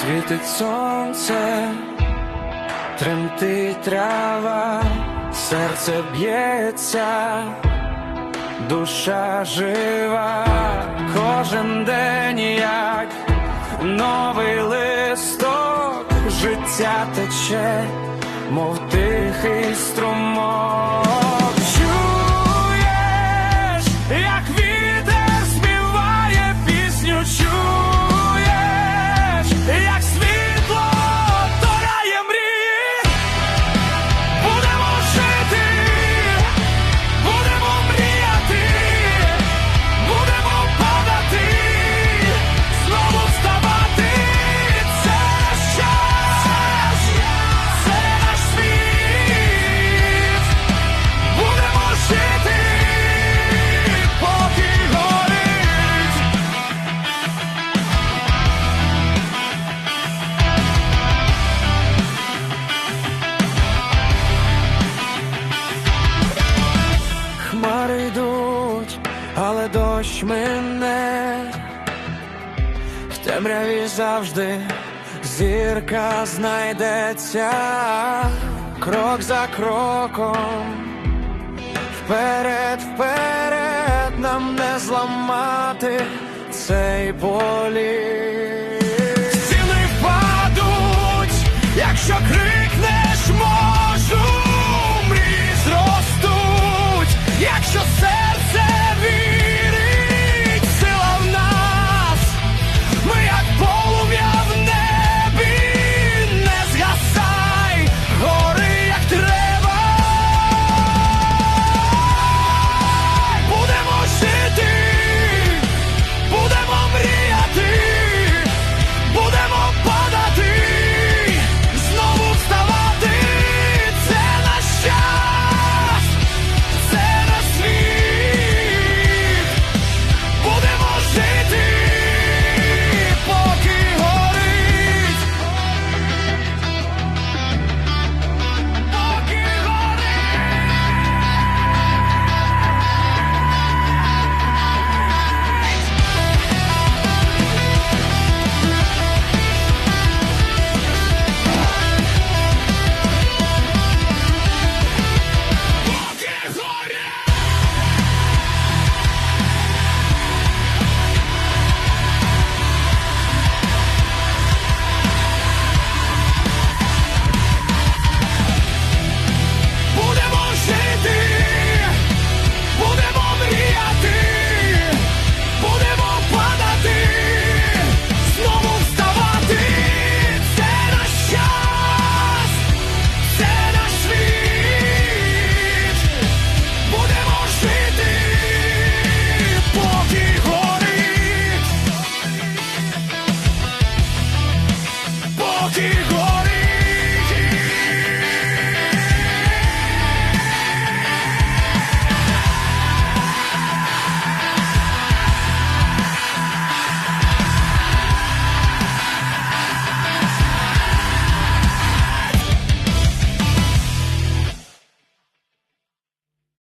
світить сонце, тремтить трава, серце б'ється, душа жива, кожен день як новий листок, життя тече, мов тихий струмок. Дощ мине. В темряві завжди зірка знайдеться крок за кроком. Вперед, вперед, нам не зламати цей політ. keep